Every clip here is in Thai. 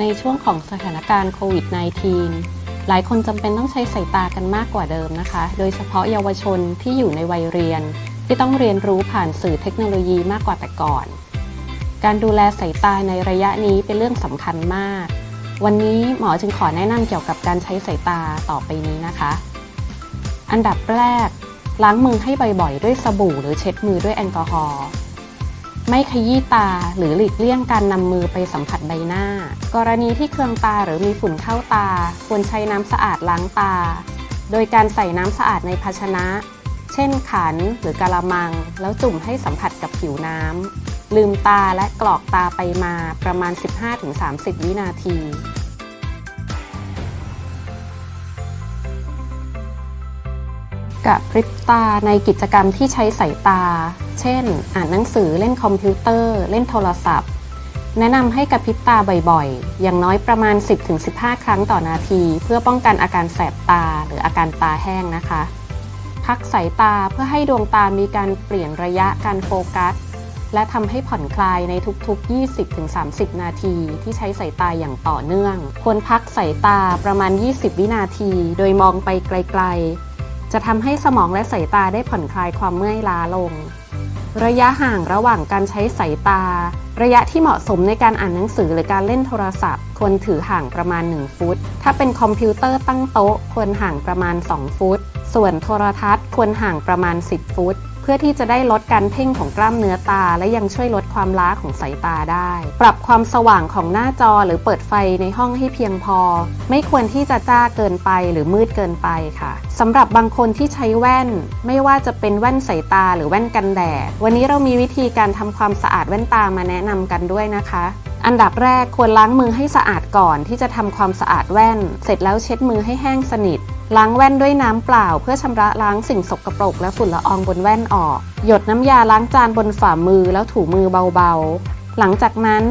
ในช่วงของสถานการณ์โควิด -19 หลายคนจำเป็นต้องใช้สายตากันมากกว่าเดิมนะคะ โดยเฉพาะเยาวชนที่อยู่ในวัยเรียน ที่ต้องเรียนรู้ผ่านสื่อเทคโนโลยีมากกว่าแต่ก่อน การดูแลสายตาในระยะนี้เป็นเรื่องสำคัญมาก วันนี้หมอจึงขอแนะนำเกี่ยวกับการใช้สายตาต่อไปนี้นะคะ อันดับแรก ล้างมือให้บ่อยๆ ด้วยสบู่หรือเช็ดมือด้วยแอลกอฮอล์ ไม่ขยี้ตาหรือหลีกเลี่ยงการนำมือไปสัมผัสใบหน้า กรณีที่เคืองตาหรือมีฝุ่นเข้าตา ควรใช้น้ำสะอาดล้างตา โดยการใส่น้ำสะอาดในภาชนะ เช่นขันหรือกะละมัง แล้วจุ่มให้สัมผัสกับผิวน้ำลืมตาและกรอกตาไปมาประมาณ 15-30 วินาที กับพริบตาในกิจกรรมที่ใช้สายตา เช่น อ่านหนังสือเล่นคอมพิวเตอร์ เล่นโทรศัพท์ แนะนำให้กระพริบตาบ่อยๆ อย่างน้อยประมาณ 10-15 ครั้งต่อนาที เพื่อป้องกันอาการแสบตาหรืออาการตาแห้งนะคะ พักสายตาเพื่อให้ดวงตามีการเปลี่ยนระยะการโฟกัส และทำให้ผ่อนคลายในทุกๆ 20-30 นาทีที่ใช้สายตาอย่างต่อเนื่อง ควรพักสายตาประมาณ 20 วินาที โดยมองไปไกลๆ จะทำให้สมองและสายตาได้ผ่อนคลายความเมื่อยล้าลง ระยะห่างระหว่างการใช้สายตา ระยะที่เหมาะสมในการอ่านหนังสือหรือการเล่นโทรศัพท์ ควรถือห่างประมาณ 1 ฟุต ถ้าเป็นคอมพิวเตอร์ตั้งโต๊ะ ควรห่างประมาณ 2 ฟุต ส่วนโทรทัศน์ควรห่างประมาณ 10 ฟุต พื่อที่จะได้ลดการเพ่งของกล้ามเนื้อตา และยังช่วยลดความล้าของสายตาได้ ปรับความสว่างของหน้าจอหรือเปิดไฟในห้องให้เพียงพอ ไม่ควรที่จะจ้าเกินไปหรือมืดเกินไปค่ะสำหรับบางคนที่ใช้แว่น ไม่ว่าจะเป็นแว่นสายตาหรือแว่นกันแดด วันนี้เรามีวิธีการทำความสะอาดแว่นตามาแนะนำกันด้วยนะคะ อันดับแรกควรล้างมือให้สะอาดก่อนที่จะทำความสะอาดแว่น เสร็จแล้วเช็ดมือให้แห้งสนิท ล้างแว่นด้วยน้ำเปล่า เพื่อชำระล้างสิ่งสกปรกและฝุ่นละอองบนแว่นออก หยดน้ำยาล้างจานบนฝ่ามือแล้วถูมือเบาๆ หลังจากนั้น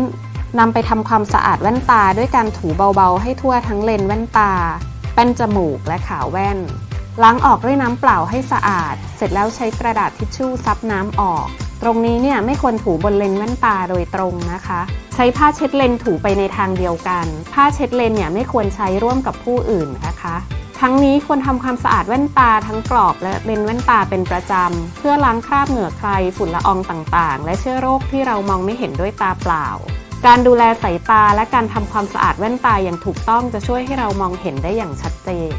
นำไปทำความสะอาดแว่นตาด้วยการถูเบาๆ ให้ทั่วทั้งเลนแว่นตา แป้นจมูกและขาวแว่น ล้างออกด้วยน้ำเปล่าให้สะอาด เสร็จแล้วใช้กระดาษทิชชู่ซับน้ำออก ตรงนี้เนี่ยไม่ควรถูบนเลนส์แว่นตาโดยตรงนะคะ ใช้ผ้าเช็ดเลนส์ถูไปในทางเดียวกัน ผ้าเช็ดเลนส์เนี่ยไม่ควรใช้ร่วมกับผู้อื่นนะคะ ทั้งนี้ควรทำความสะอาดแว่นตาทั้งกรอบและเลนส์แว่นตาเป็นประจำ เพื่อล้างคราบเหงื่อใครฝุ่นละอองต่างๆ และเชื้อโรคที่เรามองไม่เห็นด้วยตาเปล่า การดูแลสายตาและการทำความสะอาดแว่นตาอย่างถูกต้องจะช่วยให้เรามองเห็นได้อย่างชัดเจน